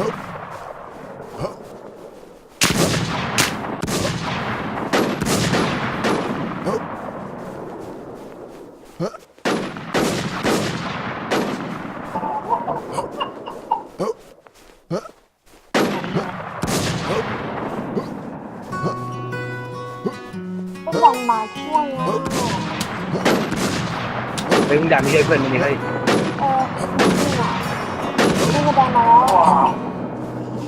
ก็ดังมาช่วยอะเฮ้ยมึงด่าไม่ใช่เพื่อนมึงนี่เฮ้ย เออนี่อะนี่ก็ดังมาแล้วแบบ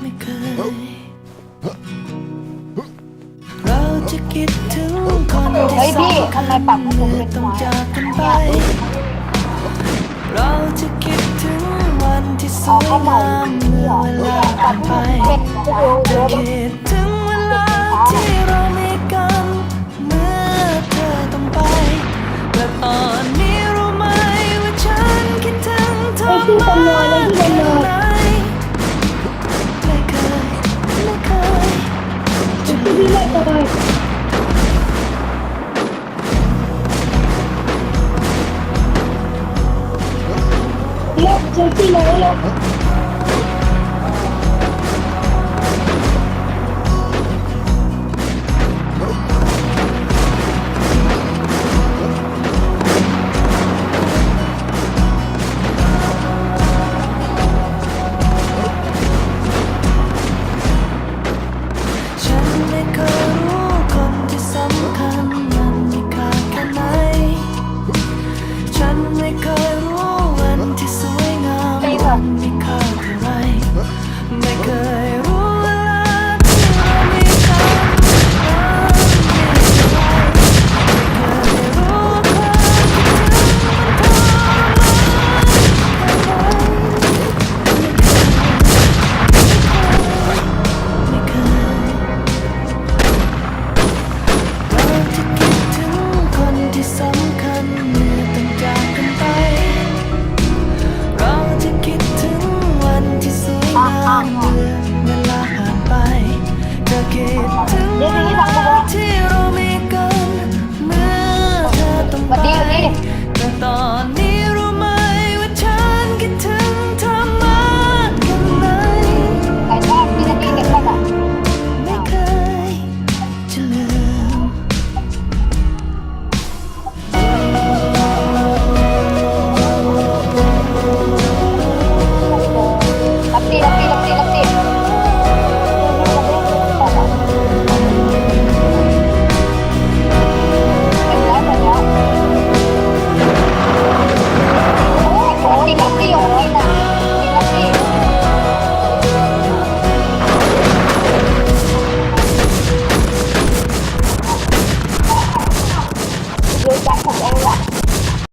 ไม่เคย เราจะคิดถึงคนที่เฮ้ยพี่สำคัทำไมญปรับให้ผมเมื่อเป็นต้องหัวจากกันไป เราจะคิดถึงวันที่สเอาวยเข้าใหม่งามเมื่อเวลาปรัผ่าบนให้ไปผมเป็นเยจะอะคิดถึงเวลาที่เรามีกันเมื่อเธอต้องไป และตอนนี้รู้ไหมว่าฉันคิดถึงเธอมากแค่ไหน จะเลิกเจอที่ไหนแล้วไฉันไม่เคยรู้